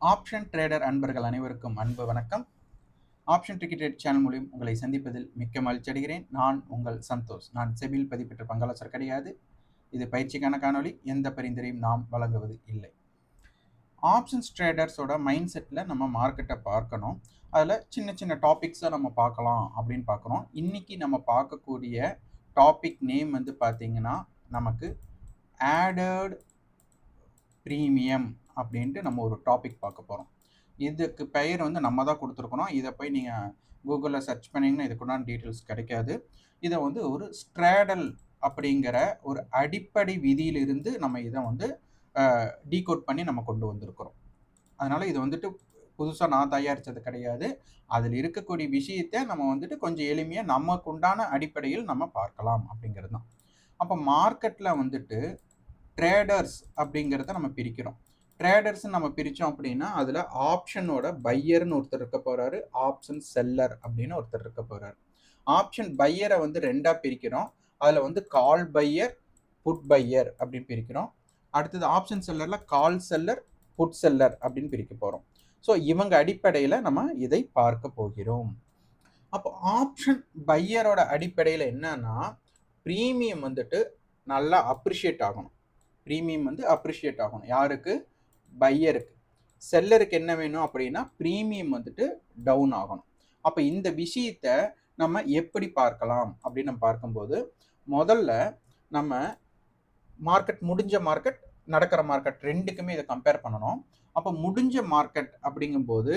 Option trader அன்பர்கள் அனைவருக்கும் அன்பு வணக்கம். ஆப்ஷன் டிக்கெட் சேனல் மூலியம் உங்களை சந்திப்பதில் மிக்க மகிழ்ச்சி அடைகிறேன். நான் உங்கள் சந்தோஷ். நான் செபில் பதிப்பெற்ற பங்காளசர் கிடையாது. இது பயிற்சிக்கான காணொலி எந்த பரிந்துரையும் நாம் வழங்குவது இல்லை. ஆப்ஷன்ஸ் ட்ரேடர்ஸோட மைண்ட் செட்டில் நம்ம மார்க்கெட்டை பார்க்கணும். அதில் சின்ன சின்ன டாபிக்ஸை நம்ம பார்க்கலாம் அப்படின்னு பார்க்குறோம். இன்றைக்கி நம்ம பார்க்கக்கூடிய டாபிக் நேம் வந்து பார்த்திங்கன்னா நமக்கு ஆடட் ப்ரீமியம் அப்படின்ட்டு நம்ம ஒரு டாபிக் பார்க்க போகிறோம் இதுக்கு பெயர் வந்து நம்ம தான் கொடுத்துருக்கணும். இதை போய் நீங்கள் கூகுளில் சர்ச் பண்ணிங்கன்னா இதுக்குண்டான டீட்டெயில்ஸ் கிடைக்காது. இதை வந்து ஒரு ஸ்ட்ராடல் அப்படிங்கிற ஒரு அடிப்படை விதியிலிருந்து நம்ம இதை வந்து டீகோட் பண்ணி நம்ம கொண்டு வந்திருக்கிறோம். அதனால் இது வந்துட்டு புதுசாக நான் தயாரித்தது கிடையாது. அதில் இருக்கக்கூடிய விஷயத்தை நம்ம வந்துட்டு கொஞ்சம் எளிமையாக நமக்கு உண்டான அடிப்படையில் நம்ம பார்க்கலாம் அப்படிங்கிறது தான். அப்போ மார்க்கெட்டில் வந்துட்டு ட்ரேடர்ஸ் அப்படிங்கிறத நம்ம பிரிக்கிறோம். ட்ரேடர்ஸ் நம்ம பிரித்தோம் அப்படின்னா அதில் ஆப்ஷனோட பையர்னு ஒருத்தர் இருக்க போகிறாரு ஆப்ஷன் செல்லர் அப்படின்னு ஒருத்தர் இருக்க போகிறாரு ஆப்ஷன் பையரை வந்து ரெண்டாக பிரிக்கிறோம். அதில் வந்து கால் பையர் புட் பையர் அப்படின்னு பிரிக்கிறோம். அடுத்தது ஆப்ஷன் செல்லரில் கால் செல்லர் புட் செல்லர் அப்படின்னு பிரிக்க போகிறோம் ஸோ இவங்க அடிப்படையில் நம்ம இதை பார்க்க போகிறோம். அப்போ ஆப்ஷன் பையரோட அடிப்படையில் என்னன்னா ப்ரீமியம் வந்துட்டு நல்லா அப்ரிஷியேட் ஆகணும். ப்ரீமியம் வந்து அப்ரிஷியேட் ஆகணும். யாருக்கு? பையருக்கு செல்லருக்கு என்ன வேணும் அப்படின்னா ப்ரீமியம் வந்துட்டு டவுன் ஆகணும். அப்போ இந்த விஷயத்த நம்ம எப்படி பார்க்கலாம் அப்படின்னு நம்ம பார்க்கும்போது முதல்ல நம்ம மார்க்கெட் முடிஞ்ச மார்க்கெட் நடக்கிற மார்க்கெட் ரெண்டுக்குமே இதை கம்பேர் பண்ணணும். அப்போ முடிஞ்ச மார்க்கெட் அப்படிங்கும்போது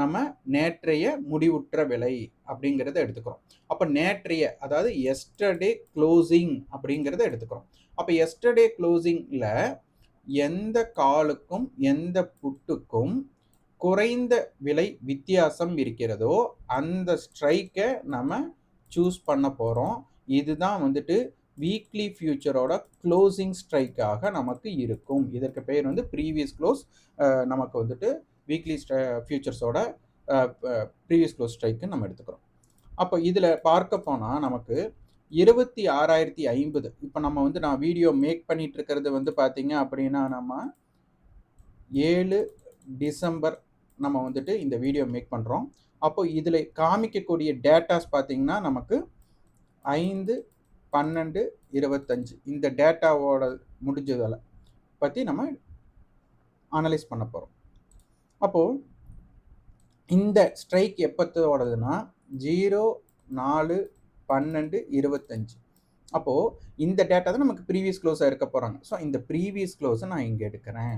நம்ம நேற்றைய முடிவுற்ற விலை அப்படிங்கிறத எடுத்துக்கிறோம். அப்போ நேற்றைய அதாவது எஸ்டர்டே க்ளோசிங் அப்படிங்கிறத எடுத்துக்கிறோம். அப்போ எஸ்டர்டே க்ளோசிங்கில் எந்த காலுக்கும் எந்த புட்டுக்கும் குறைந்த விலை வித்தியாசம் இருக்கிறதோ அந்த ஸ்ட்ரைக்கை நம்ம சூஸ் பண்ண போகிறோம் இதுதான் வந்துட்டு வீக்லி ஃபியூச்சரோட க்ளோசிங் ஸ்ட்ரைக்காக நமக்கு இருக்கும். இதற்கு பேர் வந்து ப்ரீவியஸ் க்ளோஸ் நமக்கு வந்துட்டு வீக்லி ஃபியூச்சர்ஸோட ப்ரீவியஸ் க்ளோஸ் ஸ்ட்ரைக்குன்னு நம்ம எடுத்துக்கிறோம். அப்போ இதில் பார்க்க போனால் நமக்கு இருபத்தி ஆறாயிரத்தி ஐம்பது. இப்போ நம்ம வந்து நான் வீடியோ மேக் பண்ணிட்டு இருக்கிறது வந்து பார்த்தீங்க அப்படின்னா நம்ம ஏழு டிசம்பர் நம்ம வந்துட்டு இந்த வீடியோ மேக் பண்ணுறோம் அப்போ இதில் காமிக்கக்கூடிய டேட்டாஸ் பார்த்தீங்கன்னா நமக்கு ஐந்து பன்னெண்டு இருபத்தஞ்சு. இந்த டேட்டாவோட முடிஞ்சதில் பற்றி நம்ம அனலைஸ் பண்ண போகிறோம் அப்போது இந்த ஸ்ட்ரைக் எப்போத்தோடதுன்னா ஜீரோ நாலு பன்னெண்டு இருபத்தஞ்சு. அப்போது இந்த டேட்டா தான் நமக்கு ப்ரீவியஸ் க்ளோஸாக இருக்க போகிறாங்க ஸோ இந்த ப்ரீவியஸ் க்ளோஸை நான் இங்கே எடுக்கிறேன்.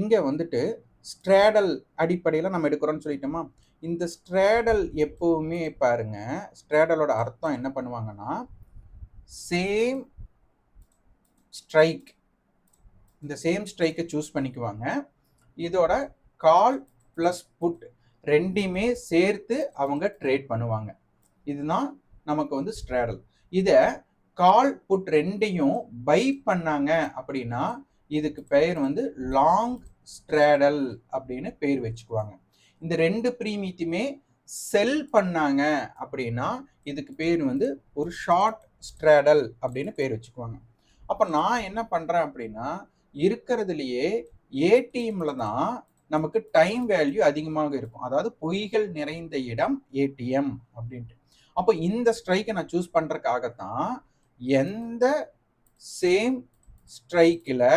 இங்கே வந்துட்டு ஸ்ட்ராடல் அடிப்படையில் நம்ம எடுக்கிறோன்னு சொல்லிட்டோமா? இந்த ஸ்ட்ராடல் எப்போவுமே பாருங்க ஸ்ட்ராடலோட அர்த்தம் என்ன பண்ணுவாங்கன்னா சேம் ஸ்ட்ரைக் இந்த சேம் ஸ்ட்ரைக்கை சூஸ் பண்ணிக்குவாங்க. இதோட கால் ப்ளஸ் புட் ரெண்டையுமே சேர்த்து அவங்க ட்ரேட் பண்ணுவாங்க. இதுதான் நமக்கு வந்து ஸ்ட்ராடல் இதை கால் புட் ரெண்டையும் பை பண்ணாங்க அப்படின்னா இதுக்கு பெயர் வந்து லாங் ஸ்ட்ராடல் அப்படின்னு பெயர் வச்சுக்குவாங்க. இந்த ரெண்டு ப்ரீமியத்தையுமே செல் பண்ணாங்க அப்படின்னா இதுக்கு பேர் வந்து ஒரு ஷார்ட் ஸ்ட்ராடல் அப்படின்னு பேர் வச்சுக்குவாங்க. அப்போ நான் என்ன பண்ணுறேன் அப்படின்னா இருக்கிறதுலையே ஏடிஎம்ல தான் நமக்கு டைம் வேல்யூ அதிகமாக இருக்கும். அதாவது பொய்கள் நிறைந்த இடம் ஏடிஎம் அப்படின்ட்டு. அப்போ இந்த ஸ்ட்ரைக்கை நான் சூஸ் பண்ணுறதுக்காகத்தான் எந்த சேம் ஸ்ட்ரைக்கில்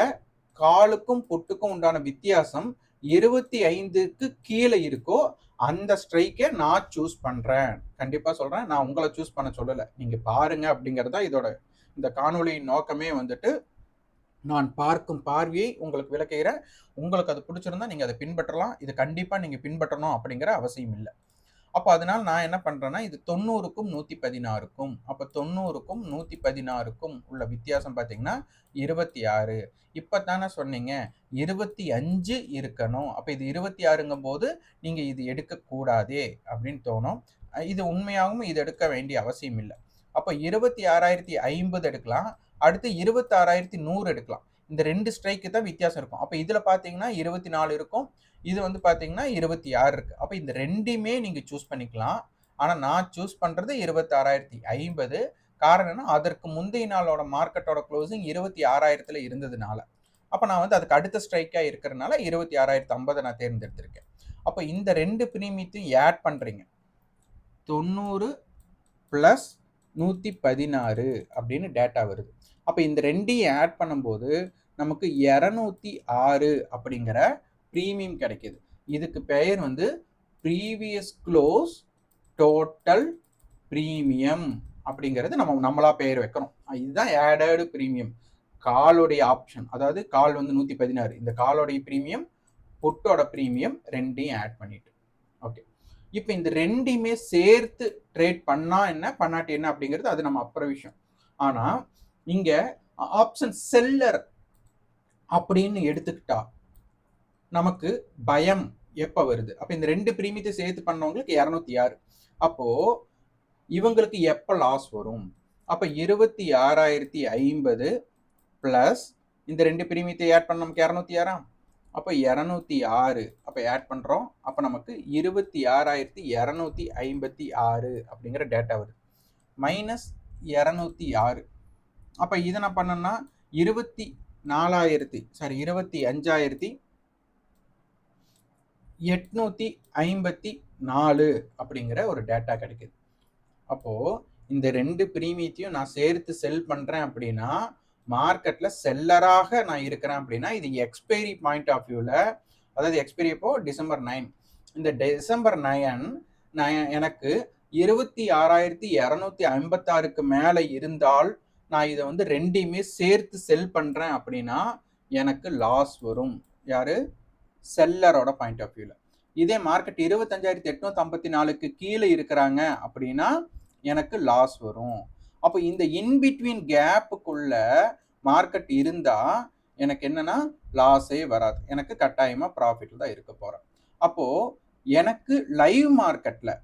காலுக்கும் புட்டுக்கும் உண்டான வித்தியாசம் இருபத்தி ஐந்துக்கு கீழே இருக்கோ அந்த ஸ்ட்ரைக்கை நான் சூஸ் பண்ணுறேன் கண்டிப்பாக சொல்கிறேன் நான் உங்களை சூஸ் பண்ண சொல்லலை. நீங்கள் பாருங்கள் அப்படிங்கிறதா இதோட இந்த காணொலியின் நோக்கமே வந்துட்டு நான் பார்க்கும் பார்வையை உங்களுக்கு விளக்குகிறேன் உங்களுக்கு அது பிடிச்சிருந்தா நீங்கள் அதை பின்பற்றலாம். இது கண்டிப்பாக நீங்கள் பின்பற்றணும் அப்படிங்கிற அவசியம் இல்லை. அப்போ அதனால் நான் என்ன பண்ணுறேன்னா இது தொண்ணூறுக்கும் நூற்றி பதினாறுக்கும் அப்போ தொண்ணூறுக்கும் நூற்றி பதினாறுக்கும் உள்ள வித்தியாசம் பார்த்தீங்கன்னா இருபத்தி ஆறு இப்போ தானே சொன்னீங்க இருபத்தி அஞ்சு இருக்கணும். அப்போ இது இருபத்தி ஆறுங்கும் போது நீங்கள் இது எடுக்கக்கூடாதே அப்படின்னு தோணும். இது உண்மையாகவும் இது எடுக்க வேண்டிய அவசியம் இல்லை. அப்போ இருபத்தி ஆறாயிரத்தி ஐம்பது எடுக்கலாம் அடுத்து இருபத்தாறாயிரத்தி நூறு எடுக்கலாம். இந்த ரெண்டு ஸ்ட்ரைக்கு தான் வித்தியாசம் இருக்கும். அப்போ இதில் பார்த்தீங்கன்னா இருபத்தி நாலு இருக்கும் இது வந்து பார்த்தீங்கன்னா இருபத்தி ஆறு இருக்குது அப்போ இந்த ரெண்டுமே நீங்கள் சூஸ் பண்ணிக்கலாம். ஆனால் நான் சூஸ் பண்ணுறது இருபத்தாறாயிரத்தி ஐம்பது. காரணம் அதற்கு முந்தைய நாளோட மார்க்கெட்டோட க்ளோசிங் இருபத்தி ஆறாயிரத்தில் இருந்ததுனால. அப்போ நான் வந்து அதுக்கு அடுத்த ஸ்ட்ரைக்காக இருக்கிறனால இருபத்தி ஆறாயிரத்தி ஐம்பதை நான் தேர்ந்தெடுத்திருக்கேன். அப்போ இந்த ரெண்டு பிரீமியத்தையும் ஆட் பண்ணுறீங்க தொண்ணூறு ப்ளஸ் நூற்றி பதினாறு அப்படின்னு டேட்டா வருது. அப்போ இந்த ரெண்டையும் ஆட் பண்ணும்போது நமக்கு இரநூத்தி ஆறு அப்படிங்கிற ப்ரீமியம் கிடைக்கிது. இதுக்கு பெயர் வந்து ப்ரீவியஸ் க்ளோஸ் டோட்டல் ப்ரீமியம் அப்படிங்கிறது நம்ம நம்மளா பெயர் வைக்கிறோம். இதுதான் ஆடடு ப்ரீமியம் காலுடைய ஆப்ஷன் அதாவது கால் வந்து நூற்றி பதினாறு இந்த காலோடைய ப்ரீமியம் புட்டோட ப்ரீமியம் ரெண்டையும் ஆட் பண்ணிட்டு. ஓகே இப்போ இந்த ரெண்டையுமே சேர்த்து ட்ரேட் பண்ணால் என்ன? பண்ணாட்டி என்ன அப்படிங்கிறது அது நம்ம அப்புறம் விஷயம். ஆனால் இங்கே ஆப்ஷன் செல்லர் அப்படின்னு எடுத்துக்கிட்டா நமக்கு பயம் எப்போ வருது? அப்போ இந்த ரெண்டு பிரீமியத்தை சேர்த்து பண்ணவங்களுக்கு இரநூத்தி ஆறு அப்போது இவங்களுக்கு எப்போ லாஸ் வரும்? அப்போ இருபத்தி ஆறாயிரத்தி ஐம்பது ப்ளஸ் இந்த ரெண்டு பிரீமியத்தை ஆட் பண்ண நமக்கு இரநூத்தி ஆறாம் அப்போ இரநூத்தி ஆறு அப்போ ஆட் பண்ணுறோம் அப்போ நமக்கு இருபத்தி ஆறாயிரத்தி இரநூத்தி ஐம்பத்தி ஆறு அப்படிங்கிற டேட்டா வருது. மைனஸ் இரநூத்தி ஆறு அப்போ இதை நான் பண்ணேன்னா இருபத்தி நாலாயிரத்தி சாரி இருபத்தி அஞ்சாயிரத்தி எட்நூற்றி ஐம்பத்தி நாலு அப்படிங்கிற ஒரு டேட்டா கிடைக்குது. அப்போது இந்த ரெண்டு பிரீமியத்தையும் நான் சேர்த்து செல் பண்ணுறேன் அப்படின்னா மார்க்கெட்டில் செல்லராக நான் இருக்கிறேன் அப்படின்னா இது எக்ஸ்பைரி பாயிண்ட் ஆஃப் வியூவில் அதாவது எக்ஸ்பைரி அப்போ டிசம்பர் நைன் இந்த டிசம்பர் நயன் நான் எனக்கு இருபத்தி ஆறாயிரத்தி இரநூத்தி ஐம்பத்தாறுக்கு மேலே இருந்தால் நான் இதை வந்து ரெண்டையுமே சேர்த்து செல் பண்ணுறேன் அப்படின்னா எனக்கு லாஸ் வரும். யாரு? செல்லரோட பாயிண்ட் ஆஃப் வியூவில் இதே மார்க்கெட் இருபத்தஞ்சாயிரத்தி எட்நூத்தி ஐம்பத்தி நாலுக்கு கீழே இருக்கிறாங்க அப்படின்னா எனக்கு லாஸ் வரும். அப்போ இந்த இன்பிட்வீன் கேப்புக்குள்ள மார்க்கெட் இருந்தால் எனக்கு என்னன்னா லாஸே வராது. எனக்கு கட்டாயமாக ப்ராஃபிட்டில் தான் இருக்க போகிறேன் அப்போது எனக்கு லைவ் மார்க்கெட்டில்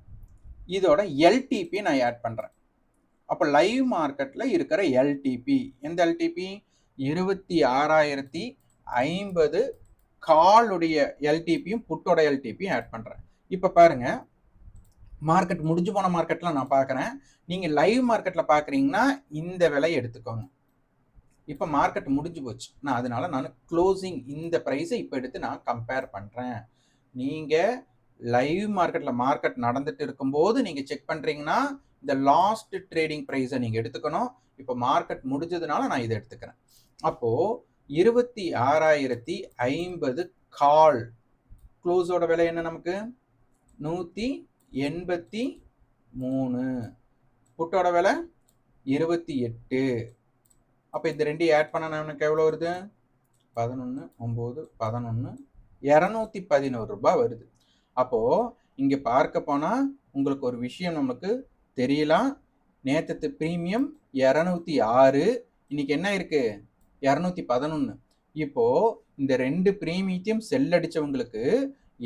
இதோட எல்டிபி நான் ஆட் பண்ணுறேன் அப்போ லைவ் மார்க்கெட்டில் இருக்கிற எல்டிபி எந்த எல்டிபி இருபத்தி ஆறாயிரத்தி ஐம்பது காலுடைய எல்டிபியும் புட்டோட எல்டிபியும் ஆட் பண்ணுறேன் இப்போ பாருங்க மார்க்கெட் முடிஞ்சு போன மார்க்கெட்டில் நான் பார்க்குறேன் நீங்கள் லைவ் மார்க்கெட்டில் பார்க்குறீங்கன்னா இந்த விலையை எடுத்துக்கோங்க. இப்போ மார்க்கெட் முடிஞ்சு போச்சு. நான் அதனால நான் க்ளோசிங் இந்த ப்ரைஸை இப்போ எடுத்து நான் கம்பேர் பண்ணுறேன் நீங்கள் லைவ் மார்க்கெட்டில் மார்க்கெட் நடந்துட்டு இருக்கும்போது நீங்கள் செக் பண்ணுறீங்கன்னா இந்த லாஸ்ட் ட்ரேடிங் ப்ரைஸை நீங்கள் எடுத்துக்கணும். இப்போ மார்க்கெட் முடிஞ்சதுனால நான் இதை எடுத்துக்கிறேன். அப்போது இருபத்தி ஆறாயிரத்தி ஐம்பது கால். க்ளோஸோட விலை என்ன நமக்கு? நூற்றி எண்பத்தி மூணு. புட்டோட விலை இருபத்தி எட்டு. அப்போ இந்த ரெண்டையும் ஆட் பண்ண நமக்கு எவ்வளோ வருது? பதினொன்று ஒம்பது பதினொன்று இரநூத்தி பதினோரு ரூபாய் வருது. அப்போது இங்கே பார்க்க போனால் உங்களுக்கு ஒரு விஷயம் நமக்கு தெரியலாம். நேற்று ப்ரீமியம் இரநூத்தி ஆறு. இன்னைக்கு என்ன இருக்குது இரநூத்தி பதினொன்று இப்போ இந்த ரெண்டு ப்ரீமியத்தையும் செல் அடித்தவங்களுக்கு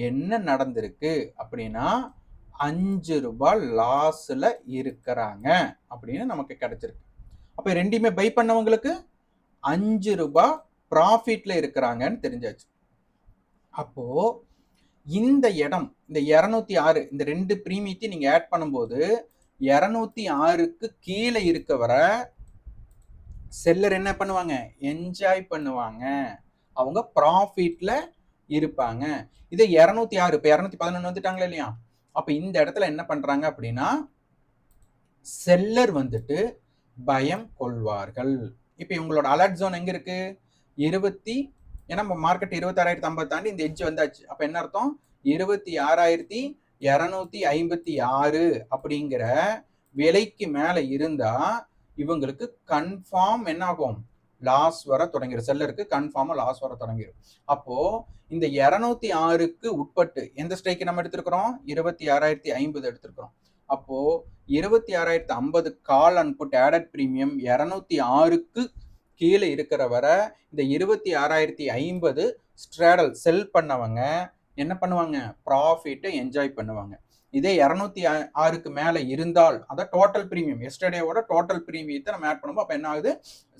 என்ன நடந்திருக்கு அப்படின்னா அஞ்சு ரூபாய் லாஸில் இருக்கிறாங்க அப்படின்னு நமக்கு கிடைச்சிருக்கு. அப்போ ரெண்டையுமே பை பண்ணவங்களுக்கு அஞ்சு ரூபாய் ப்ராஃபிட்டில் இருக்கிறாங்கன்னு தெரிஞ்சாச்சு. அப்போது இந்த இடம் இந்த இரநூத்தி ஆறு இந்த ரெண்டு பிரீமியத்தையும் நீங்கள் ஆட் பண்ணும்போது இரநூத்தி ஆறுக்கு கீழே இருக்க வர செல்லர் என்ன பண்ணுவாங்க? என்ஜாய் பண்ணுவாங்க. அவங்க ப்ராஃபிட்ல இருப்பாங்க. இதே இரநூத்தி ஆறு இப்போ இரநூத்தி பதினொன்று வந்துட்டாங்களே இல்லையா? அப்போ இந்த இடத்துல என்ன பண்ணுறாங்க அப்படின்னா செல்லர் வந்துட்டு பயம் கொள்வார்கள். இப்போ இவங்களோட அலர்ட் ஜோன் எங்கே இருக்கு? இருபத்தி ஏன்னா மார்க்கெட் இருபத்தாறாயிரத்தி ஐம்பது தாண்டி இந்த எட்ஜ் வந்தாச்சு. அப்போ என்ன அர்த்தம்? இருபத்தி ஆறாயிரத்தி இரநூத்தி ஐம்பத்தி ஆறு அப்படிங்கிற விலைக்கு மேலே இருந்தால் இவங்களுக்கு கன்ஃபார்ம் என்ன ஆகும் லாஸ் வர தொடங்கிடும் செல்லருக்கு கன்ஃபார்மாக லாஸ் வர தொடங்கிடும் அப்போ இந்த இரநூத்தி ஆறுக்கு உட்பட்டு எந்த ஸ்ட்ரைக்கு நம்ம எடுத்திருக்கிறோம்? இருபத்தி ஆறாயிரத்தி ஐம்பது எடுத்திருக்கிறோம். அப்போ இருபத்தி ஆறாயிரத்தி ஐம்பது call and put added premium இரநூத்தி ஆறுக்கு கீழே இருக்கிற வர இந்த இருபத்தி ஆறாயிரத்தி ஐம்பது ஸ்ட்ராடல் செல் பண்ணவங்க என்ன பண்ணுவாங்க? ப்ராஃபிட்டை என்ஜாய் பண்ணுவாங்க. இதே இரநூத்தி ஆறுக்கு மேலே இருந்தால் அதான் டோட்டல் ப்ரீமியம் எஸ்டர்டேவோட டோட்டல் ப்ரீமியத்தை நம்ம ஆட் பண்ணும்போது அப்போ என்ன ஆகுது?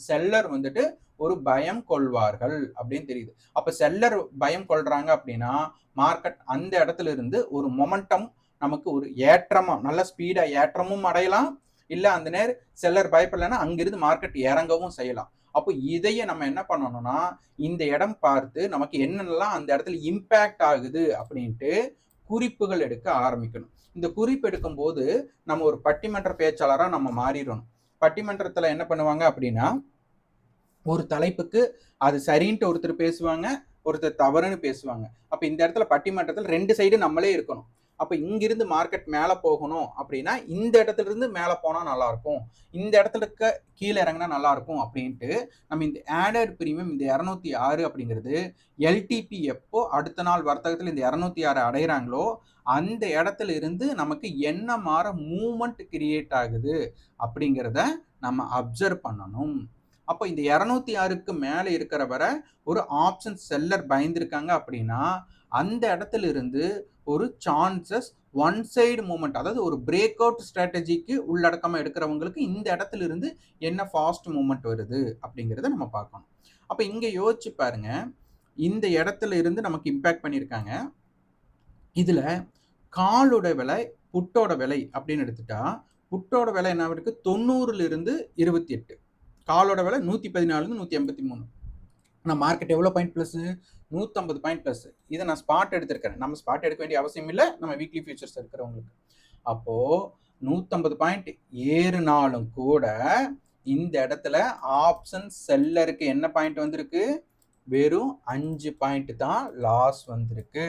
செல்லர் வந்துட்டு ஒரு பயம் கொள்வார்கள் அப்படின்னு தெரியுது. அப்போ செல்லர் பயம் கொள்றாங்க அப்படின்னா மார்க்கெட் அந்த இடத்துல இருந்து ஒரு மொமெண்டம் நமக்கு ஒரு ஏற்றமாக நல்ல ஸ்பீடாக ஏற்றமும் அடையலாம். இல்லை அந்த நேர் செல்லர் பயப்படலைன்னா அங்கிருந்து மார்க்கெட் இறங்கவும் செய்யலாம். அப்போ இதையே நம்ம என்ன பண்ணணும்னா இந்த இடம் பார்த்து நமக்கு என்னென்னலாம் அந்த இடத்துல இம்பேக்ட் ஆகுது அப்படின்ட்டு குறிப்புகள் எடுக்க ஆரம்பிக்கணும். இந்த குறிப்பு எடுக்கும்போது நம்ம ஒரு பட்டிமன்ற பேச்சாளராக நம்ம மாறிடணும். பட்டிமன்றத்தில் என்ன பண்ணுவாங்க அப்படின்னா ஒரு தலைப்புக்கு அது சரின்ட்டு ஒருத்தர் பேசுவாங்க ஒருத்தர் தவறுன்னு பேசுவாங்க. அப்போ இந்த இடத்துல பட்டிமன்றத்தில் ரெண்டு சைடு நம்மளே இருக்கணும். அப்போ இங்கிருந்து மார்க்கெட் மேலே போகணும் அப்படின்னா இந்த இடத்துல இருந்து மேலே போனால் நல்லா இருக்கும். இந்த இடத்துல இருக்க கீழே இறங்கினா நல்லா இருக்கும் அப்படின்ட்டு நம்ம இந்த ஆடட் பிரீமியம் இந்த இரநூத்தி ஆறு அப்படிங்கிறது எல்டிபி எப்போ அடுத்த நாள் வர்த்தகத்தில் இந்த இரநூத்தி ஆறு அடைகிறாங்களோ அந்த இடத்துல இருந்து நமக்கு என்ன மாற மூமெண்ட் கிரியேட் ஆகுது அப்படிங்கிறத நம்ம அப்சர்வ் பண்ணணும். அப்போ இந்த இரநூத்தி ஆறுக்கு மேலே இருக்கிற வரை ஒரு ஆப்ஷன் செல்லர் பயந்துருக்காங்க அப்படின்னா அந்த இடத்துல இருந்து ஒரு சான்சஸ் ஒன் சைடு மூமெண்ட் அதாவது ஒரு பிரேக் அவுட் ஸ்ட்ராட்டஜிக்கு உள்ளடக்கமாக எடுக்கிறவங்களுக்கு இந்த இடத்துல இருந்து என்ன ஃபாஸ்ட் மூமெண்ட் வருது அப்படிங்கிறத நம்ம பார்க்கணும். அப்போ இங்கே யோசிச்சு பாருங்க. இந்த இடத்துல இருந்து நமக்கு இம்பேக்ட் பண்ணியிருக்காங்க. இதில் காலோட விலை புட்டோட விலை அப்படின்னு எடுத்துட்டா புட்டோட விலை என்ன இருக்குது தொண்ணூறுலேருந்து இருபத்தி எட்டு. காலோட விலை நூற்றி பதினாலுலேருந்து நூற்றி எண்பத்தி மூணு. நான் மார்க்கெட் எவ்வளோ பாயிண்ட் ப்ளஸ்ஸு நூற்றம்பது பாயிண்ட் ப்ளஸ் இதை நான் ஸ்பாட் எடுத்திருக்கிறேன். நம்ம ஸ்பாட் எடுக்க வேண்டிய அவசியம் இல்லை. நம்ம வீக்லி ஃபியூச்சர்ஸ் இருக்கிறவங்களுக்கு. அப்போது நூற்றம்பது பாயிண்ட் ஏறுனாலும் கூட இந்த இடத்துல ஆப்ஷன் செல்லருக்கு என்ன பாயிண்ட் வந்திருக்கு? வெறும் அஞ்சு பாயிண்ட் தான் லாஸ் வந்திருக்கு.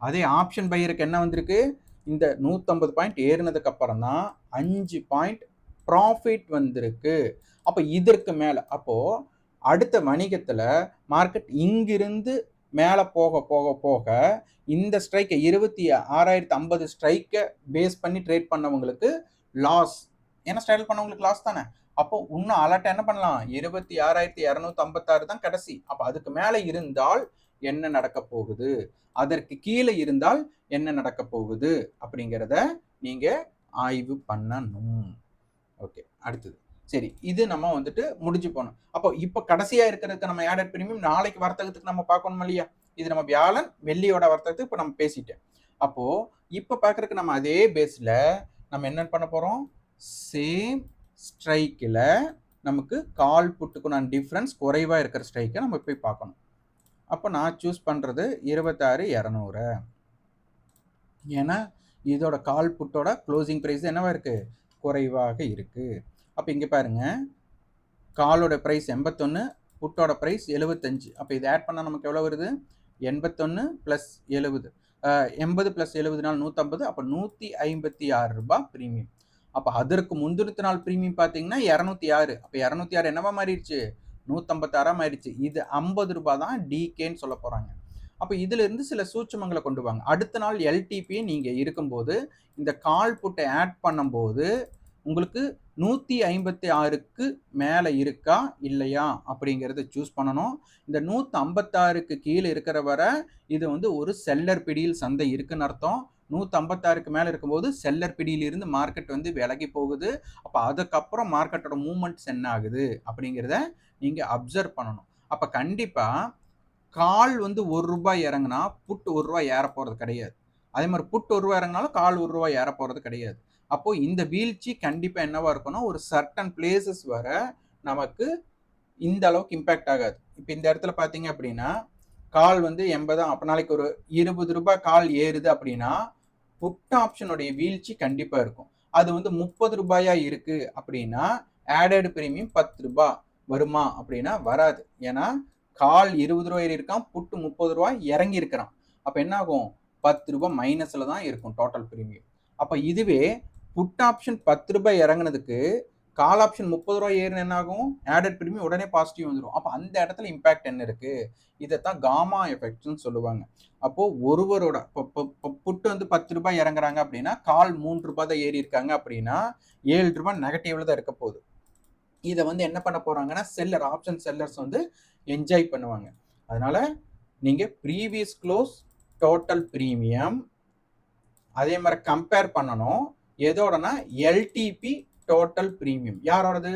அதே ஆப்ஷன் பையருக்கு என்ன வந்திருக்கு? இந்த நூற்றம்பது பாயிண்ட் ஏறினதுக்கு அப்புறம் தான் அஞ்சு பாயிண்ட் ப்ராஃபிட் வந்திருக்கு. அப்போ இதற்கு மேலே அப்போது அடுத்த வணிகத்தில் மார்க்கெட் இங்கிருந்து மேலே போக போக போக இந்த ஸ்ட்ரைக்கை இருபத்தி ஆறாயிரத்தி ஐம்பது ஸ்ட்ரைக்கை பேஸ் பண்ணி ட்ரேட் பண்ணவங்களுக்கு லாஸ் ஏன்னா ஸ்டைல் பண்ணவங்களுக்கு லாஸ் தானே. அப்போ இன்னும் அலர்ட் என்ன பண்ணலாம்? இருபத்தி ஆறாயிரத்தி இரநூத்தி ஐம்பத்தாறு தான் கடைசி. அப்போ அதுக்கு மேலே இருந்தால் என்ன நடக்க போகுது? அதற்கு கீழே இருந்தால் என்ன நடக்க போகுது? அப்படிங்கிறத நீங்கள் ஆய்வு பண்ணணும். ஓகே அடுத்தது. சரி இது நம்ம வந்துட்டு முடிஞ்சு போனோம் அப்போ இப்போ கடைசியா இருக்கிறதுக்கு நம்ம ஆடட் பிரீமியம் நாளைக்கு வர்த்தகத்துக்கு நம்ம பார்க்கணும் இல்லையா? இது நம்ம வியாழன் வெள்ளியோட வர்த்தகத்துக்கு இப்போ நம்ம பேசிட்டேன். அப்போ இப்போ பார்க்கறதுக்கு நம்ம அதே பேஸில் நம்ம என்ன பண்ண போகிறோம் சேம் ஸ்ட்ரைக்கில் நமக்கு கால் புட்டுக்குனான் டிஃப்ரென்ஸ் குறைவாக இருக்கிற ஸ்ட்ரைக்கை நம்ம போய் பார்க்கணும். அப்போ நான் சூஸ் பண்ணுறது இருபத்தாறு இரநூறு. ஏன்னா இதோட கால் புட்டோட க்ளோசிங் ப்ரைஸ் என்னவா இருக்குது குறைவாக இருக்குது அப்போ இங்கே பாருங்கள் காலோட ப்ரைஸ் எண்பத்தொன்று புட்டோட ப்ரைஸ் எழுபத்தஞ்சு அப்போ இது ஆட் பண்ணால் நமக்கு எவ்வளோ வருது? எண்பத்தொன்று ப்ளஸ் எழுபது எண்பது ப்ளஸ் எழுபது நாள் நூற்றம்பது அப்போ நூற்றி ஐம்பத்தி ஆறு ரூபாய் ப்ரீமியம் அப்போ அதற்கு முந்தினத்து நாள் ப்ரீமியம் பார்த்தீங்கன்னா இரநூத்தி ஆறு அப்போ இரநூத்தி ஆறு என்னவா மாறிடுச்சு? நூற்றம்பத்தாறாக மாறிடுச்சு. இது ஐம்பது ரூபாய் தான் டிகேன்னு சொல்ல போகிறாங்க அப்போ இதிலிருந்து சில சூட்சமங்களை கொண்டு வாங்க. அடுத்த நாள் எல்டிபி நீங்கள் இருக்கும்போது இந்த கால் புட்டை ஆட் பண்ணும்போது உங்களுக்கு நூற்றி ஐம்பத்தி ஆறுக்கு மேலே இருக்கா இல்லையா அப்படிங்கிறத சூஸ் பண்ணணும். இந்த நூற்றி ஐம்பத்தாறுக்கு கீழே இருக்கிற வரை இது வந்து ஒரு செல்லர் பிடியில் சந்தை இருக்குன்னு அர்த்தம். நூற்றி ஐம்பத்தாறுக்கு மேலே இருக்கும்போது செல்லர் பிடியிலிருந்து மார்க்கெட் வந்து விலகி போகுது. அப்போ அதுக்கப்புறம் மார்க்கெட்டோட மூமெண்ட்ஸ் என்ன ஆகுது அப்படிங்கிறத நீங்கள் அப்சர்வ் பண்ணணும். அப்போ கண்டிப்பாக கால் வந்து ஒரு ரூபாய் இறங்குனா புட் ஒரு ரூபாய் ஏற போகிறது கிடையாது. அதே மாதிரி புட் ஒரு ரூபாய் இறங்கினாலும் கால் ஒரு ரூபாய் ஏற போகிறது கிடையாது. அப்போ இந்த வீழ்ச்சி கண்டிப்பாக என்னவா இருக்கணும் ஒரு சர்டன் பிளேசஸ் வர நமக்கு இந்த அளவுக்கு இம்பேக்ட் ஆகாது. இப்போ இந்த இடத்துல பார்த்தீங்க அப்படின்னா கால் வந்து எண்பதாம் அப்போ நாளைக்கு ஒரு இருபது ரூபாய் கால் ஏறுது அப்படின்னா புட் ஆப்ஷனுடைய வீழ்ச்சி கண்டிப்பாக இருக்கும். அது வந்து முப்பது ரூபாயா இருக்கு அப்படின்னா ஆடட் பிரீமியம் பத்து ரூபாய் வருமா அப்படின்னா வராது. ஏன்னா கால் இருபது ரூபாய் இருக்கான் புட்டு முப்பது ரூபாய் இறங்கி இருக்கிறான். அப்போ என்ன ஆகும் பத்து ரூபாய் மைனஸில் தான் இருக்கும் டோட்டல் பிரீமியம் அப்போ இதுவே புட் ஆப்ஷன் பத்து ரூபாய் இறங்குனதுக்கு கால் ஆப்ஷன் முப்பது ரூபாய் ஏறின என்ன ஆகும் ஆடட் பிரீமியம் உடனே பாசிட்டிவ் வந்துடும் அப்போ அந்த இடத்துல இம்பாக்ட் என்ன இருக்கு? இதைத்தான் காமா எஃபெக்ட்ஸ்னு சொல்லுவாங்க. அப்போ ஒருவரோட இப்போ புட்டு வந்து பத்து ரூபாய் இறங்குறாங்க அப்படின்னா கால் மூன்று ரூபாய் தான் ஏறி இருக்காங்க அப்படின்னா ஏழு ரூபாய் நெகட்டிவ்ல தான் இருக்க போகுது. இதை வந்து என்ன பண்ண போறாங்கன்னா செல்லர் ஆப்ஷன் செல்லர்ஸ் வந்து என்ஜாய் பண்ணுவாங்க. அதனால நீங்க ப்ரீவியஸ் க்ளோஸ் டோட்டல் ப்ரீமியம் அதே மாதிரி கம்பேர் பண்ணணும். எதோடனா LTP total premium யாரோடது?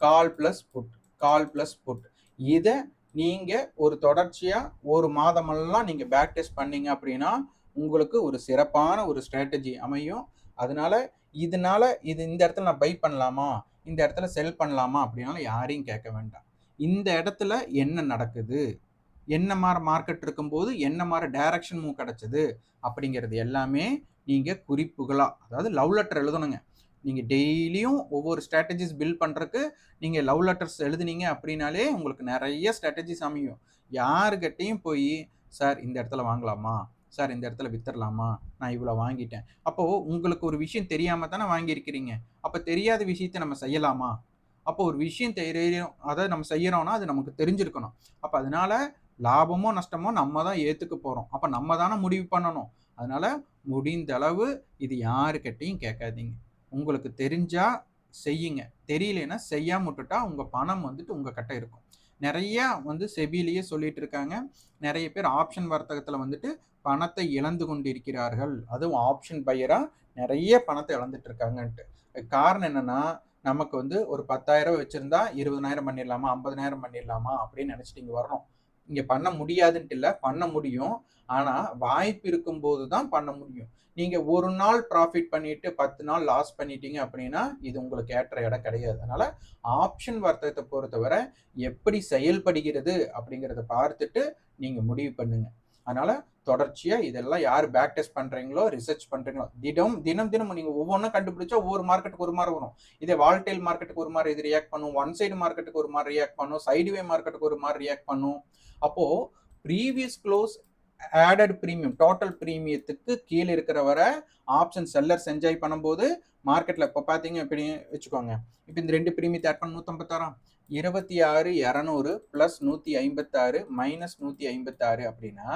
Call plus put call plus put இதை நீங்கள் ஒரு தொடர்ச்சியாக ஒரு மாதமெல்லாம் நீங்கள் பேக் டெஸ்ட் பண்ணீங்க அப்படின்னா உங்களுக்கு ஒரு சிறப்பான ஒரு ஸ்ட்ராட்டஜி அமையும். அதனால இதனால இது இந்த இடத்துல நான் பை பண்ணலாமா? இந்த இடத்துல செல் பண்ணலாமா? அப்படின்னாலும் யாரையும் கேட்க வேண்டாம். இந்த இடத்துல என்ன நடக்குது? என்ன மாதிரி மார்க்கெட் இருக்கும்போது என்ன மாதிரி டைரக்ஷன் மூவ் கிடச்சிது? அப்படிங்கிறது எல்லாமே நீங்கள் குறிப்புகளாக அதாவது லவ் லெட்டர் எழுதணுங்க. நீங்கள் டெய்லியும் ஒவ்வொரு ஸ்ட்ராட்டஜிஸ் பில்ட் பண்ணுறக்கு நீங்கள் லவ் லெட்டர்ஸ் எழுதுனீங்க அப்படின்னாலே உங்களுக்கு நிறைய ஸ்ட்ராட்டஜிஸ் அமையும். யாருக்கிட்டையும் போய் சார் இந்த இடத்துல வாங்கலாமா? சார் இந்த இடத்துல வித்துடலாமா? நான் இவ்வளோ வாங்கிட்டேன். அப்போது உங்களுக்கு ஒரு விஷயம் தெரியாமல் தானே வாங்கியிருக்கிறீங்க. அப்போ தெரியாத விஷயத்தை நம்ம செய்யலாமா? அப்போ ஒரு விஷயம் தெரியும் அதை நம்ம செய்கிறோம்னா அது நமக்கு தெரிஞ்சிருக்கணும். அப்போ அதனால லாபமோ நஷ்டமோ நம்ம தான் ஏற்றுக்க போகிறோம் அப்போ நம்ம தானே முடிவு பண்ணணும். அதனால் முடிந்த அளவு இது யாருக்கிட்டையும் கேட்காதீங்க. உங்களுக்கு தெரிஞ்சால் செய்யுங்க. தெரியலனா செய்யாமல் விட்டுட்டா உங்கள் பணம் வந்துட்டு உங்கள் கிட்ட இருக்கும். நிறைய வந்து செபிலேயே சொல்லிட்டு இருக்காங்க. நிறைய பேர் ஆப்ஷன் வர்த்தகத்தில் வந்துட்டு பணத்தை இழந்து கொண்டிருக்கிறார்கள். அதுவும் ஆப்ஷன் பையராக நிறைய பணத்தை இழந்துட்டு இருக்காங்கன்ட்டு. காரணம் என்னன்னா நமக்கு வந்து ஒரு பத்தாயிரம் வச்சுருந்தா இருபதனாயிரம் பண்ணிடலாமா ஐம்பதனாயிரம் பண்ணிடலாமா அப்படின்னு நினச்சிட்டு இங்கே வரணும் இங்கே பண்ண முடியாதுன்ட்டு இல்லை பண்ண முடியும். ஆனால் வாய்ப்பு இருக்கும்போது தான் பண்ண முடியும். நீங்கள் ஒரு நாள் ப்ராஃபிட் பண்ணிட்டு பத்து நாள் லாஸ் பண்ணிட்டீங்க அப்படின்னா இது உங்களுக்கு ஏற்ற இடம் கிடையாது. அதனால் ஆப்ஷன் வர்த்தகத்தை பொறுத்தவரை எப்படி செயல்படுகிறது அப்படிங்கிறத பார்த்துட்டு நீங்கள் முடிவு பண்ணுங்கள் அதனால் தொடர்ச்சியாக இதெல்லாம் யார் பேக் டெஸ்ட் பண்ணுறீங்களோ ரிசர்ச் பண்ணுறீங்களோ தினம் தினம் தினம் நீங்கள் ஒவ்வொன்றும் கண்டுபிடிச்சா ஒவ்வொரு மார்க்கெட்டுக்கு ஒரு மாதிரி வரும். இதே வால்டைல் மார்க்கெட்டுக்கு ஒரு மாதிரி இது ரியாக்ட் பண்ணும். ஒன் சைடு மார்க்கெட்டுக்கு ஒரு மாதிரி ரியாக்ட் பண்ணும். சைடுவே மார்க்கெட்டுக்கு ஒரு மாதிரி ரியாக்ட் பண்ணும். அப்போது previous close added premium total ப்ரீமியத்துக்கு கீழே இருக்கிற வர ஆப்ஷன் செல்லர்ஸ் என்ஜாய் பண்ணும்போது மார்க்கெட்டில் இப்போ பார்த்தீங்க இப்படி வச்சுக்கோங்க. இப்போ இந்த ரெண்டு ப்ரீமியத்தை ஆட் பண்ண நூற்றம்பத்தாறாம் இருபத்தி ஆறு இரநூறு ப்ளஸ் நூற்றி ஐம்பத்தாறு மைனஸ் நூற்றி ஐம்பத்தாறு அப்படின்னா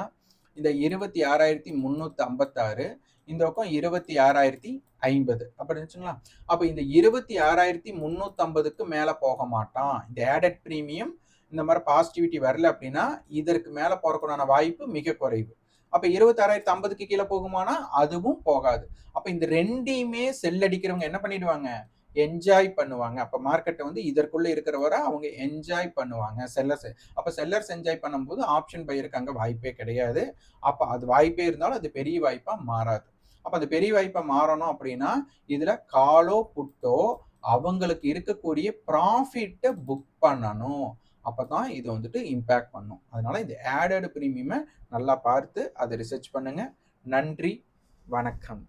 இந்த இருபத்தி ஆறாயிரத்தி முந்நூற்றி ஐம்பத்தாறு இந்த பக்கம் இருபத்தி ஆறாயிரத்தி ஐம்பது அப்படி இருந்துச்சுங்களா அப்போ இந்த இருபத்தி ஆறாயிரத்தி முந்நூற்றம்பதுக்கு மேலே போக மாட்டான். இந்த ஆடட் ப்ரீமியம் இந்த மாதிரி பாசிட்டிவிட்டி வரல அப்படின்னா இதற்கு மேலே போறதுக்கான வாய்ப்பு மிக குறைவு. அப்போ இருபத்தாறாயிரத்தி ஐம்பதுக்கு கீழே போகுமானா அதுவும் போகாது. அப்போ இந்த ரெண்டையுமே செல் அடிக்கிறவங்க என்ன பண்ணிடுவாங்க? என்ஜாய் பண்ணுவாங்க. அப்போ மார்க்கெட்டை வந்து இதற்குள்ள இருக்கிறவரை அவங்க என்ஜாய் பண்ணுவாங்க. செல்லர்ஸ் அப்போ செல்லர்ஸ் என்ஜாய் பண்ணும்போது ஆப்ஷன் பையருக்கு அங்கே வாய்ப்பே கிடையாது. அப்போ அது வாய்ப்பே இருந்தாலும் அது பெரிய வாய்ப்பாக மாறாது. அப்போ அந்த பெரிய வாய்ப்பை மாறணும் அப்படின்னா இதில் காலோ புட்டோ அவங்களுக்கு இருக்கக்கூடிய ப்ராஃபிட்டை புக் பண்ணணும். அப்போ தான் இது வந்துட்டு இம்பேக்ட் பண்ணும். அதனால இந்த ஆடட் ப்ரீமியமை நல்லா பார்த்து அதை ரிசர்ச் பண்ணுங்க. நன்றி. வணக்கம்.